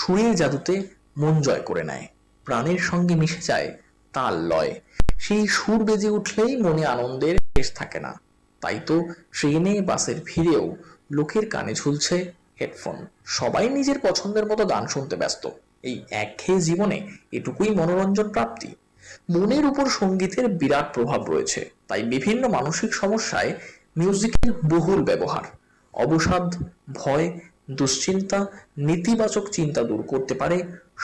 সুরের জাদুতে মন জয় করে নেয়, প্রাণের সঙ্গে মিশে যায় তাল লয়। সেই সুর বেজে উঠলেই মনে আনন্দের শেষ থাকে না। তাই তো ট্রেনে বাসের ভিড়েও লোকের কানে ঝুলছে হেডফোন। সবাই নিজের পছন্দের মতো গান শুনতে ব্যস্ত। এই একঘেয়ে জীবনে এটুকুই মনোরঞ্জন প্রাপ্তি। মনের উপর সঙ্গীতের বিরাট প্রভাব রয়েছে। তাই বিভিন্ন মানসিক সমস্যায় মিউজিকের বহুল ব্যবহার। অবসাদ, ভয় দুশ্চিন্তা, নেতিবাচক চিন্তা দূর করতে পারে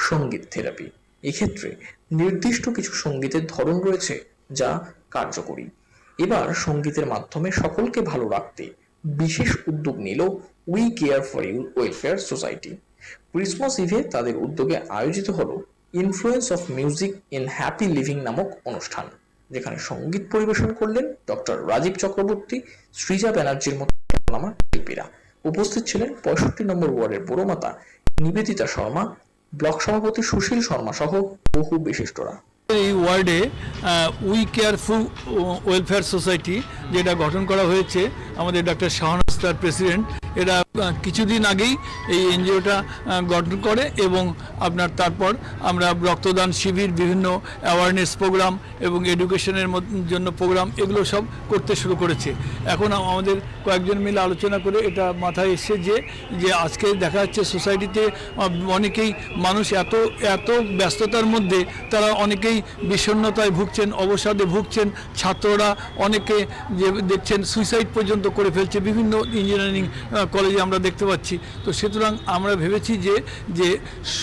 সংগীত থেরাপি। এক্ষেত্রে নির্দিষ্ট কিছু সঙ্গীতের ধরন রয়েছে যা কার্যকরী। এবার সঙ্গীতের মাধ্যমে সকলকে ভালো রাখতে বিশেষ উদ্যোগ নিল we care for you welfare society Christmas ইভে তাদের উদ্যোগে আয়োজিত হল influence of music in happy living নামক অনুষ্ঠান, যেখানে সংগীত পরিবেশন করলেন ডক্টর রাজীব চক্রবর্তী, সৃজা ব্যানার্জির মতো শিল্পীরা। উপস্থিত ছিলেন পঁয়ষট্টি নম্বর ওয়ার্ডের পুরমাতা নিবেদিতা শর্মা, ব্লক সভাপতি সুশীল শর্মা সহ বহু বিশিষ্টরা। এই ওয়ার্ডে we care for welfare society যেটা গঠন করা হয়েছে, আমাদের ডক্টর শাহনাস্তার তার প্রেসিডেন্ট এরা কিছুদিন আগেই এই এনজিওটা গঠন করে এবং আপনার তারপর আমরা রক্তদান শিবির, বিভিন্ন অ্যাওয়ারনেস প্রোগ্রাম এবং এডুকেশনের জন্য প্রোগ্রাম এগুলো সব করতে শুরু করেছে। এখন আমাদের কয়েকজন মিলে আলোচনা করে এটা মাথায় এসছে যে যে আজকে দেখা যাচ্ছে সোসাইটিতে অনেকেই মানুষ এত এত ব্যস্ততার মধ্যে তারা অনেকেই বিষণ্ণতায় ভুগছেন, অবসাদে ভুগছেন, ছাত্ররা অনেকে যে দেখছেন সুইসাইড পর্যন্ত করে ফেলছে, বিভিন্ন ইঞ্জিনিয়ারিং কলেজে আমরা দেখতে পাচ্ছি। তো সুতরাং আমরা ভেবেছি যে যে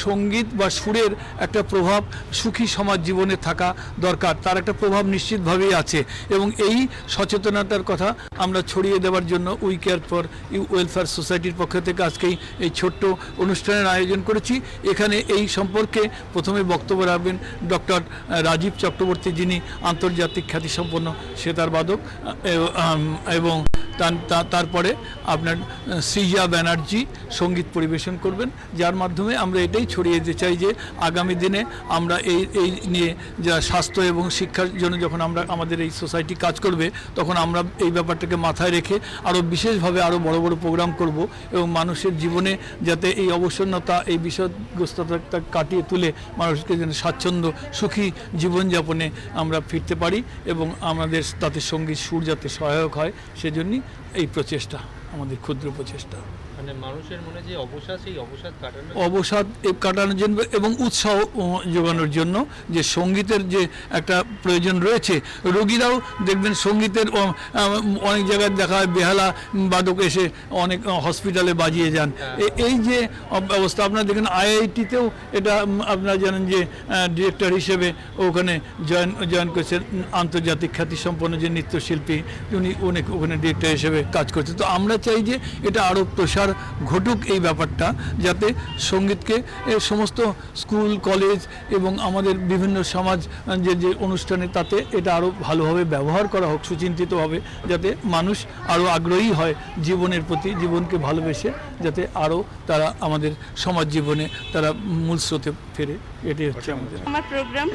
সংগীত বা সুরের একটা প্রভাব সুখী সমাজ জীবনে থাকা দরকার। তার একটা প্রভাব নিশ্চিতভাবেই আছে এবং এই সচেতনতার কথা আমরা ছড়িয়ে দেওয়ার জন্য we care for you welfare সোসাইটির পক্ষ থেকে আজকেই এই ছোট্ট অনুষ্ঠানের আয়োজন করেছি। এখানে এই সম্পর্কে প্রথমে বক্তব্য রাখবেন ডক্টর রাজীব চক্রবর্তী যিনি আন্তর্জাতিক খ্যাতিসম্পন্ন সেতার বাদক এবং তারপরে আপনার সৃজা ব্যানার্জি সংগীত পরিবেশন করবেন। যার মাধ্যমে আমরা এটাই ছড়িয়ে দিতে চাই যে আগামী দিনে আমরা এই এই নিয়ে যা স্বাস্থ্য এবং শিক্ষার জন্য যখন আমরা, আমাদের এই সোসাইটি কাজ করবে, তখন আমরা এই ব্যাপারটাকে মাথায় রেখে আরও বিশেষভাবে আরও বড় বড় প্রোগ্রাম করব এবং মানুষের জীবনে যাতে এই অবসন্নতা, এই বিষয়গ্রস্ততা কাটিয়ে তুলে মানুষকে যেন স্বাচ্ছন্দ্য, সুখী জীবনযাপনে আমরা ফিরতে পারি এবং আমাদের তাতে সংগীত সুর যাতে সহায়ক হয় সেজন্যই এই প্রচেষ্টা আমাদের ক্ষুদ্র প্রচেষ্টা। মানে মানুষের মনে যে অবসাদ সেই অবসাদ কাটানো অবসাদ কাটানোর জন্য এবং উৎসাহ যোগানোর জন্য যে সঙ্গীতের যে একটা প্রয়োজন রয়েছে রোগীরাও দেখবেন সঙ্গীতের অনেক জায়গায় দেখা হয় বেহালা বাদক এসে অনেক হসপিটালে বাজিয়ে যান। এই যে অবস্থা আপনারা দেখেন আইআইটিতেও এটা আপনারা জানেন যে ডিরেক্টর হিসেবে ওখানে জয়েন জয়েন করেছেন আন্তর্জাতিক খ্যাতিসম্পন্ন যে নৃত্যশিল্পী উনি অনেক ওখানে ডিরেক্টর হিসেবে কাজ করছে তো আমরা চাই যে এটা আরও প্রসার ঘটুক এই ব্যাপারটা যাতে সঙ্গীতকে সমস্ত স্কুল কলেজ এবং আমাদের বিভিন্ন সমাজ যে যে অনুষ্ঠানে তাতে এটা আরও ভালোভাবে ব্যবহার করা হোক সুচিন্তিতভাবে যাতে মানুষ আরও আগ্রহী হয় জীবনের প্রতি জীবনকে ভালোবেসে যাতে আরও তারা আমাদের সমাজ জীবনে তারা মূল স্রোতে ফেরে। এটাই হচ্ছে আমাদের। আমার প্রোগ্রাম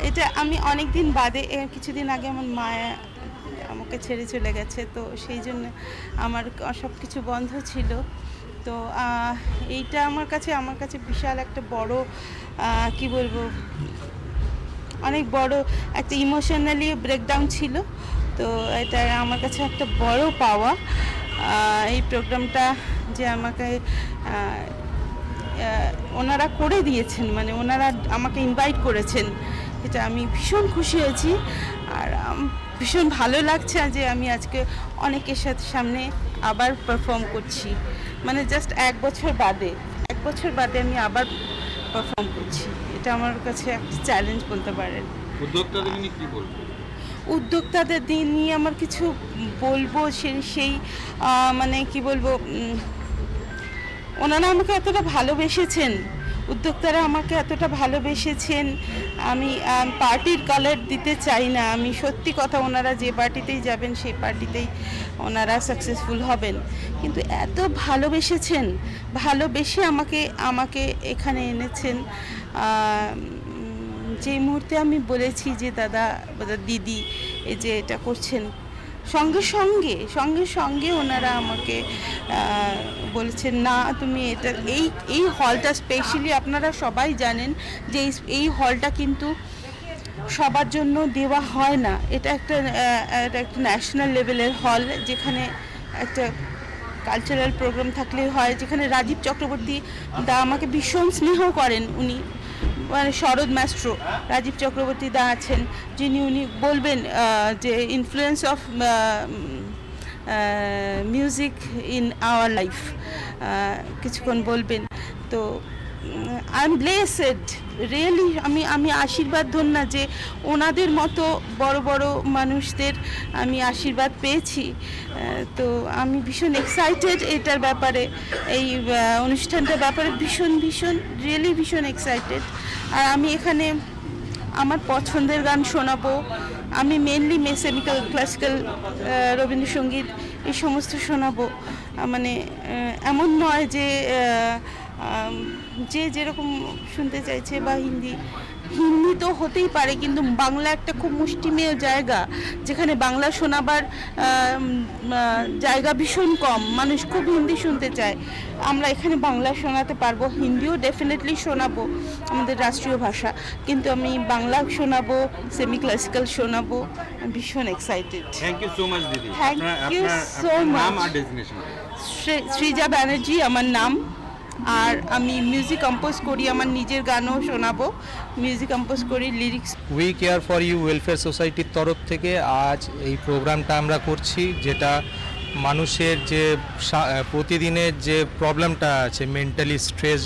এটা আমি অনেক দিন বাদে কিছুদিন আগে আমার মায়া আমাকে ছেড়ে চলে গেছে। তো সেই জন্য আমার সব কিছু বন্ধ ছিল। তো এইটা আমার কাছে আমার কাছে বিশাল একটা বড় কি বলব, অনেক বড় একটা ইমোশনালি ব্রেকডাউন ছিল। তো এটা আমার কাছে একটা বড় পাওয়া। এই প্রোগ্রামটা যে আমাকে ওনারা করে দিয়েছেন মানে ওনারা আমাকে ইনভাইট করেছেন, এটা আমি ভীষণ খুশি হয়েছি। আর ভীষণ ভালো লাগছে যে আমি আজকে অনেকের সাথে সামনে আবার পারফর্ম করছি। মানে জাস্ট এক বছর বাদে এক বছর বাদে আমি আবার পারফর্ম করছি। এটা আমার কাছে একটা চ্যালেঞ্জ বলতে পারেন। উদ্যোক্তাদের নিয়ে কি বলব? উদ্যোক্তাদের দিন নিয়ে আমার কিছু বলব সেই সেই মানে কি বলব ওনারা আমাকে এতটা ভালোবেসেছেন। উদ্যোক্তারা আমাকে এতটা ভালোবেসেছেন আমি পার্টির কালার দিতে চাই না। আমি সত্যি কথা ওনারা যে পার্টিতেই যাবেন সেই পার্টিতেই ওনারা সাকসেসফুল হবেন। কিন্তু এত ভালোবেসেছেন ভালোবেসে আমাকে আমাকে এখানে এনেছেন। আহ, উম, যে মুহূর্তে আমি বলেছি যে দাদা বা দিদি এই যে এটা করছেন সঙ্গে সঙ্গে সঙ্গে সঙ্গে ওনারা আমাকে বলেছেন, না, তুমি এটা, এই এই হলটা স্পেশালি আপনারা সবাই জানেন যে এই- হলটা কিন্তু সবার জন্য দেওয়া হয় না। এটা একটা একটা ন্যাশনাল লেভেলের হল যেখানে একটা কালচারাল প্রোগ্রাম থাকলে হয়, যেখানে রাজীব চক্রবর্তী দা আমাকে ভীষণ স্নেহ করেন। উনি মানে শরদ মাস্ট্র, রাজীব চক্রবর্তী দা আছেন, যিনি উনি বলবেন যে influence of music in our life কিছুক্ষণ বলবেন। তো আই এম ব্লেসেড রিয়েলি আমি আমি আশীর্বাদ ধন্য যে ওনাদের মতো বড় বড় মানুষদের আমি আশীর্বাদ পেয়েছি। তো আমি ভীষণ এক্সাইটেড এটার ব্যাপারে, এই অনুষ্ঠানটার ব্যাপারে ভীষণ ভীষণ রিয়েলি ভীষণ এক্সাইটেড আর আমি এখানে আমার পছন্দের গান শোনাবো। আমি মেনলি মেসেমিক্যাল ক্লাসিক্যাল রবীন্দ্রসঙ্গীত এই সমস্ত শোনাবো। মানে এমন নয় যে যে যেরকম শুনতে চাইছে বা হিন্দি হিন্দি তো হতেই পারে কিন্তু বাংলা একটা খুব মুষ্টিমেয় জায়গা যেখানে বাংলা শোনাবার জায়গা ভীষণ কম মানুষ খুব হিন্দি শুনতে চায়। আমরা এখানে বাংলা শোনাতে পারব হিন্দিও ডেফিনেটলি শোনাবো আমাদের রাষ্ট্রীয় ভাষা কিন্তু আমি বাংলা শোনাবো সেমি ক্লাসিক্যাল শোনাবো ভীষণ excited thank you so much দিদি। নাম much. আর ডেজিগনেশন সৃজা ব্যানার্জি আমার নাম। আর আমি মিউজিক কম্পোজ করি, আমার নিজের গানও শোনাবো। মিউজিক কম্পোজ করি lyrics we care for you welfare সোসাইটির তরফ থেকে আজ এই প্রোগ্রামটা আমরা করছি, যেটা মানুষের যে প্রতিদিনের যে প্রবলেমটা আছে মেন্টালি স্ট্রেস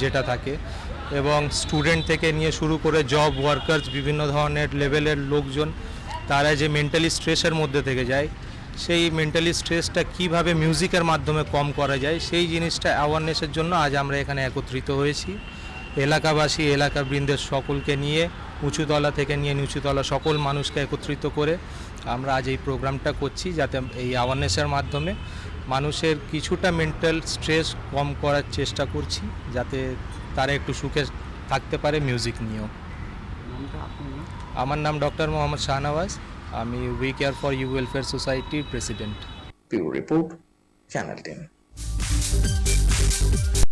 যেটা থাকে, এবং স্টুডেন্ট থেকে নিয়ে শুরু করে জব ওয়ার্কার্স বিভিন্ন ধরনের লেভেলের লোকজন, তারা যে মেন্টালি স্ট্রেসের মধ্যে থেকে যায় সেই মেন্টালি স্ট্রেসটা কীভাবে মিউজিকের মাধ্যমে কম করা যায় সেই জিনিসটা অ্যাওয়ারনেসের জন্য আজ আমরা এখানে একত্রিত হয়েছি। এলাকাবাসী এলাকা বৃন্দের সকলকে নিয়ে উঁচুতলা থেকে নিয়ে নিচুতলা সকল মানুষকে একত্রিত করে আমরা আজ এই প্রোগ্রামটা করছি যাতে এই অ্যাওয়ারনেসের মাধ্যমে মানুষের কিছুটা মেন্টাল স্ট্রেস কম করার চেষ্টা করছি যাতে তারা একটু সুখে থাকতে পারে মিউজিক নিয়েও। আমার নাম ডক্টর মোহাম্মদ শাহনওয়াজ। আমি we care for you welfare সোসাইটির president bureau report channel ten